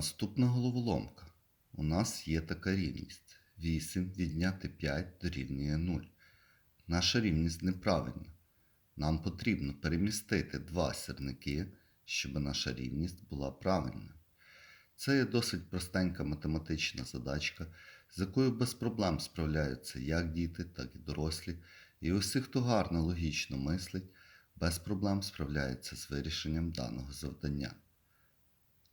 Наступна головоломка. У нас є така рівність. 8 відняти 5 дорівнює 0. Наша рівність неправильна. Нам потрібно перемістити два сірники, щоб наша рівність була правильна. Це є досить простенька математична задачка, з якою без проблем справляються як діти, так і дорослі, і усі, хто гарно логічно мислить, без проблем справляються з вирішенням даного завдання.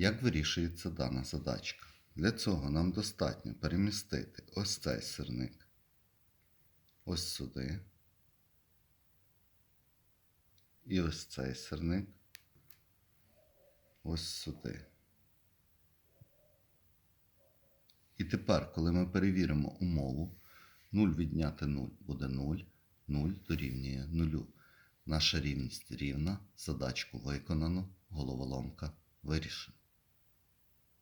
Як вирішується дана задачка? Для цього нам достатньо перемістити ось цей сирник ось сюди. І ось цей сирник ось сюди. І тепер, коли ми перевіримо умову, 0 відняти 0 буде 0, 0 дорівнює 0. Наша рівність рівна, задачку виконано, головоломка вирішена.